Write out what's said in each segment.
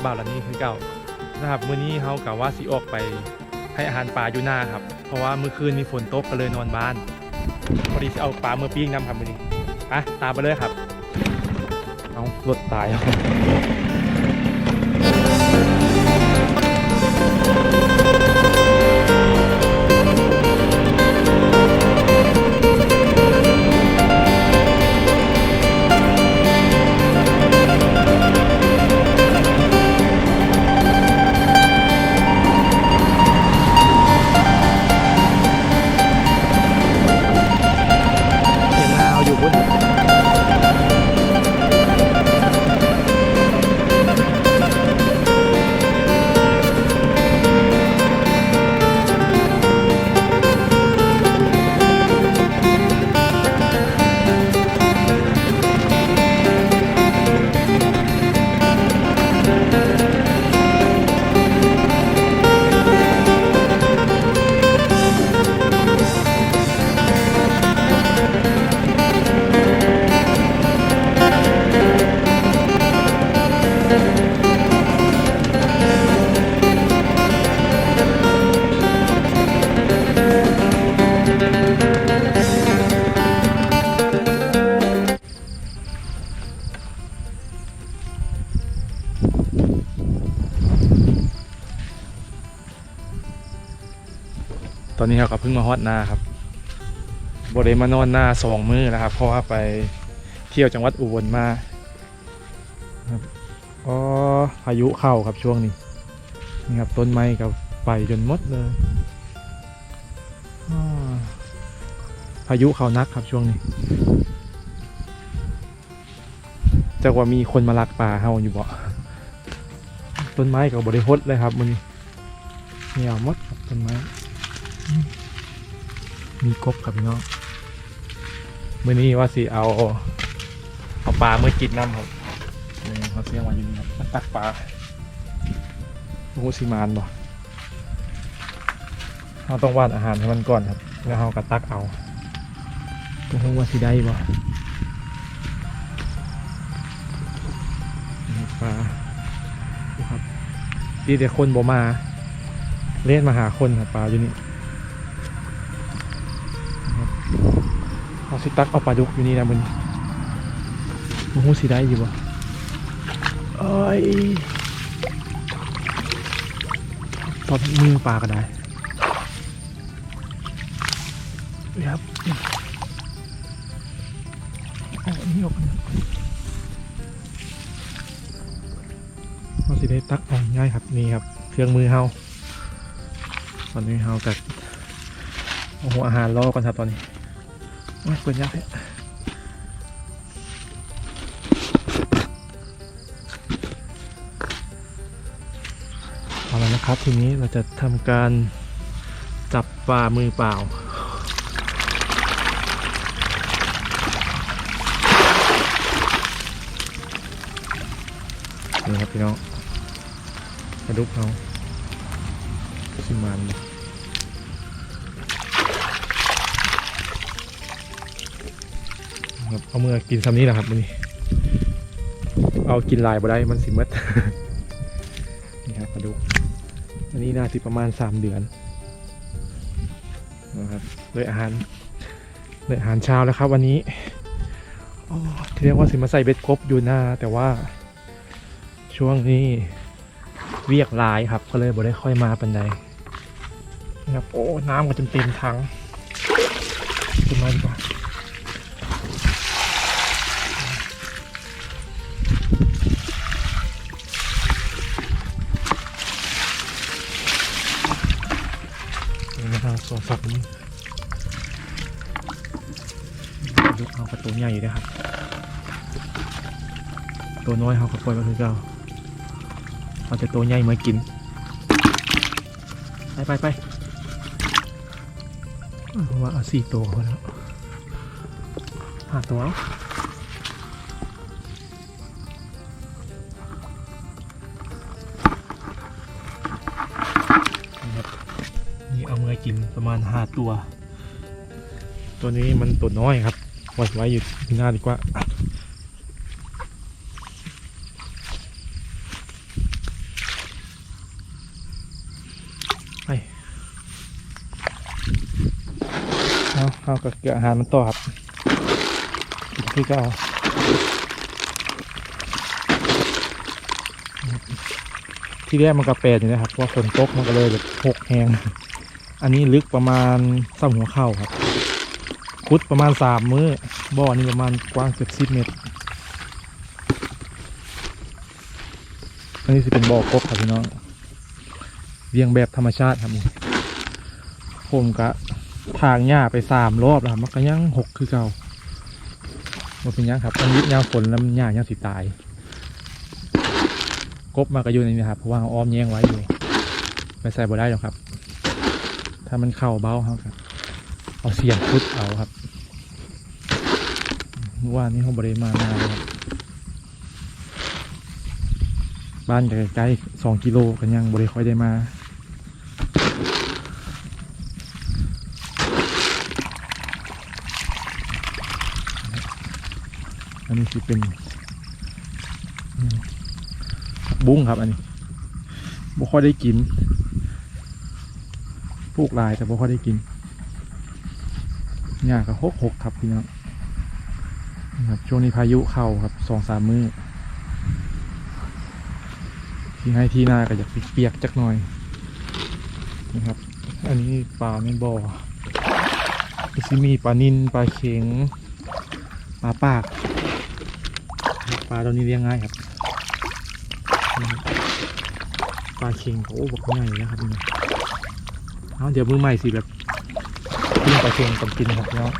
บมาพบกับบ่าวหลังนี้คือเก่านะครับมื้อนี้เฮากะว่าสิออกไปให้อาหารปลาอยู่หน้าครับ เพราะว่าเมื่อคืนมีฝนตกก็เลยนอนบ้าน พอดีจะเอาปลาเมื่อปิ้งน้ำครับมื้อนี้อะตามไปเลยครับ เอารถตาย ตอนนี้เราก็เพิ่งมาฮอดนาครับบริมานอนหน้าสองมือแล้วครับ เพราะว่าไปเที่ยวจังหวัดอุบลมาครับอ๋อพายุเข้าครับช่วงนี้นี่ครับต้นไม้กับไปจนหมดเลยอ้อพายุเข้านักครับช่วงนี้จากว่ามีคนมาลักปลาเฮาอยู่บ่ต้นไม้กับบริหดเลยครับมันนี้เหี่ยวมดครับต้นไม้ มีกบครับพี่น้องมื่อนี้ว่าสิเอาเอาปลาเมื่อกินน้ำครับนี่เขาเสียงมาอยู่นี่ครับมาตักปลาโอ้สิมานบ่เราต้องวานอาหารให้มันก่อนครับแล้วเราก็ตักเอาก็คงว่าสิได้บ่ปลาดูครับดีแต่คนบ่มา เล่นมาหาคนครับปลาอยู่นี่ สิตักเอาปลาดุกอยู่นี่นะมึงมึงหูสิได้อยู่บ่เอ้ยตอนมือปลาก็ได้ครับเอาอันนี้ออกนเราสิได้ตักเอาง่ายครับนี่ครับ เครื่องมือเฮาตอนนี้เฮากัดโอ้โหอาหารรอก่อนครับตอนนี้ โอ้ยเปิดยากแท้เอาแล้วนะครับทีนี้เราจะทำการจับปลามือเปล่านี่ครับพี่น้องกระดุกเขาสิมันเล ครับเอาเมื่อกินซ้ำนี้แหละครับวันนี้เอากินลายบ่ได้มันสิหมดนี่ครับปลาดุกอันนี้น่าสิประมาณสามเดือนนะครับเลยอาหารเลยอาหารเช้าแล้วครับ วันนี้ที่เรียกว่าสิมาใส่เบ็ดกบอยู่หน้า แต่ว่าช่วงนี้เวียกลายครับ ก็เลยบ่ได้ค่อยมาปันใดนะครับโอ้น้ำก็จนเต็มถังขึ้นมาดีกว่า สองฝักนี้ลูกเอากระตัวใหญ่ด้วยครับ ตัวน้อยเขาก็ปล่อยมาคือเก่าเอาแต่ตัวใหญ่มากิน ไปไปไปว่าเอาสี่ตัวแล้วห้าตัว กินประมาณห้าตัว ตัวนี้มันตัวน้อยครับปล่ไว้อยู่ที่หน้าดีกว่าไปเอาเอากระเกลือาหารมันต่อครับพี่ก็าที่แรกมันก็แปดอยู่นะครับว่าฝนตกมันก็เลยแบบหกแหง อันนี้ลึกประมาณซ้ำหัวเข่าครับคุดประมาณสามมือ้อบ่อนี่ประมาณกว้างเกือบสิบเมตร อันนี้จะเป็นบ่อกบครับพี่น้องเลี้ยงแบบธรรมชาติครับผมกะทางหญ้าไปสามรอบแล้วมันก็ยังหกคือเก่ามันเป็นยังครับต้องยิบยาฝนแล้วมันหญ้ายังสิตาย กบมาก็อยู่นนี้ครับเพราะว่าอ้อมแย่งไว้อยู่ไปใส่บ่ได้หรอกครับ ถ้ามันเข้าเบ้าครับ เอาเสียงพุดเอาครับเมื่อวานนี้เขาบริมานาเลยครับบ้านใกล้ๆสองกิโลกันยังบริคอยได้มาอันนี้คือเป็นบุ้งครับอันนี้บ่ค่อยได้กิน ปลูกลายแต่บ่ค่อยได้กินหญ้าก็หกหกครับพี่น้องครับช่วงนี้พายุเข้าครับสองสามมือ้อที่ให้ที่หน้าก็อยากเปียกจักหน่อยนะครับ อันนี้ปลาในบอก็สิมีปลานินปลาเข็งปลาปากปลาตัวนี้เลี้ยงง่ายครับปลาเข็งเขาโอ้บอกง่ายเลยนะครับนี่ เอาเดี๋ยวมือใหม่สิแบบกินปลาเข็งก่อนกินนะครับเนาะ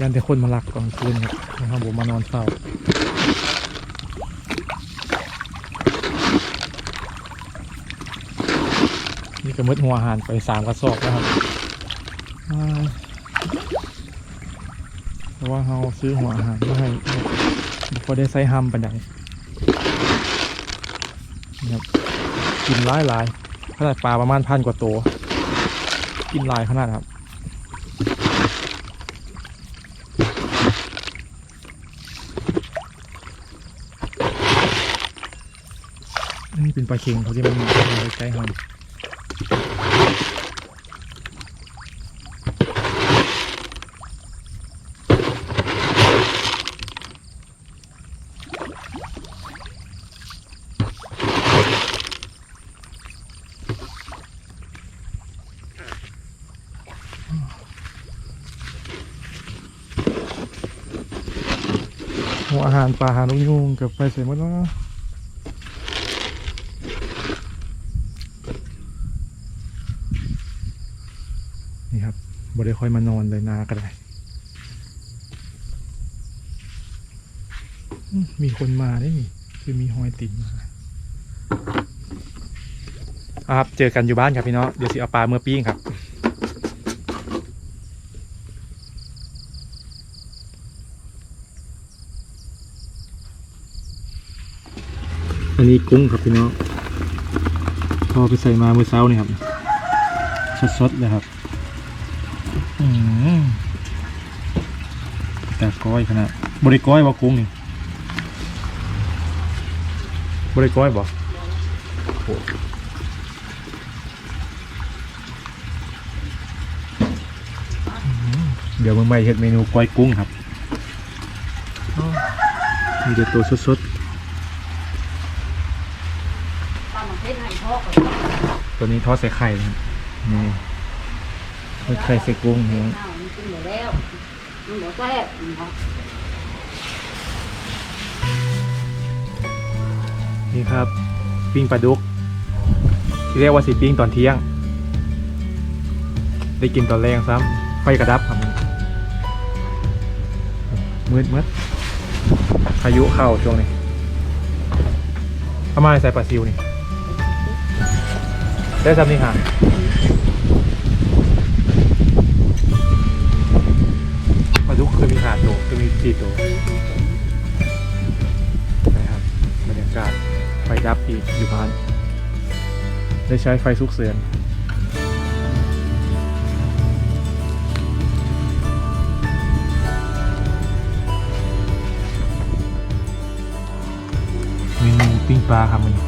ยันแต่คนมาลักกลางคืนครับนะครับผมมานอนเฝ้านี่ก็มืดหัวหารไปสามกระสอบแล้วครับเพราะว่าเราซื้อหัวหารมาให้ พอได้ใส่ฮัมปันใดนี่ครับกินหลายหลายๆขนาดปลาประมาณพันกว่าตัว กินหลายขนาดครับนี่เป็นปลาเค็งเขาที่มันอยู่ใกล้ๆเร หัวอาหารปลาหารนกยุงกับไปใส่หมดแล้วนี่ครับบ่ได้ค่อยมานอนเลยนาก็ได้อืมมีคนมาได้นี่คือมีหอยติดมาอะครับ เจอกันอยู่บ้านครับพี่น้อง เดี๋ยวสิเอาปลาเมื่อปิ้งครับ อันนี้กุ้งครับพี่น้องพอไปใส่มาเมื่อเช้านี่ครับสดๆเลยครับอืมแต่ก้อยขนาดบริก้อยบ่กุ้งนี่บริก้อยบ่โอ้อืมเดี๋ยวมึงไปเฮ็ดเมนูก้อยกุ้งครับอ้าวมีแต่ตัวสดตา มมาเทศให้พ่อก่อนๆตัวนี้ทอดใส่ไข่นะครับนี่ทอดไข่ใส่กุ้งนี่ข้าวมันกินหมดแล้วมันหมดแซ่บนะครับนี่ครับ ปิ้งปลาดุก ที่เรียกว่าสิปิ้งตอนเที่ยง ได้กินตอนแรงซ้ำไฟกระดับครับมืดมืดพายุเข้าช่วงนี้ทำไมใส่ปลาซิวนี่ ได้ซ้ำนี่ค่ะปลาดุกเคยมีหาตัวเคยมีสี่ตัวนะครับบรรยากาศไฟดับอีกอยู่บ้าน ได้ใช้ไฟสุกเสือนเมนูปิ้งปลาครับมัน